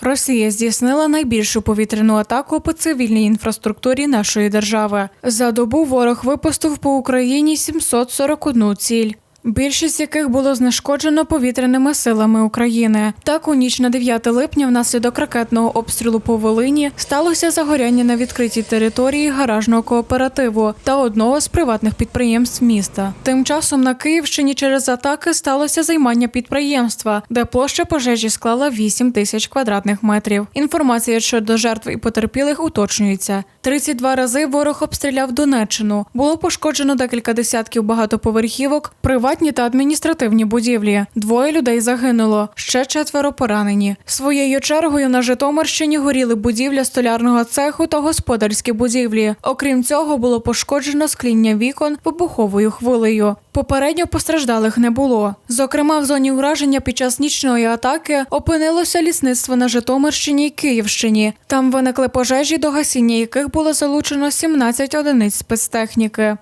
Росія здійснила найбільшу повітряну атаку по цивільній інфраструктурі нашої держави. За добу ворог випустив по Україні 741 ціль. Більшість яких було знешкоджено повітряними силами України. Так, у ніч на 9 липня, внаслідок ракетного обстрілу по Волині, сталося загоряння на відкритій території гаражного кооперативу та одного з приватних підприємств міста. Тим часом на Київщині через атаки сталося займання підприємства, де площа пожежі склала 8 тисяч квадратних метрів. Інформація щодо жертв і потерпілих уточнюється. 32 рази ворог обстріляв Донеччину. Було пошкоджено декілька десятків багатоповерхівок, приватні та адміністративні будівлі. Двоє людей загинуло, ще четверо поранені. Своєю чергою на Житомирщині горіли будівля столярного цеху та господарські будівлі. Окрім цього, було пошкоджено скління вікон вибуховою хвилею. Попередньо постраждалих не було. Зокрема, в зоні ураження під час нічної атаки опинилося лісництво на Житомирщині і Київщині. Там виникли пожежі, до гасіння яких було залучено 17 одиниць спецтехніки.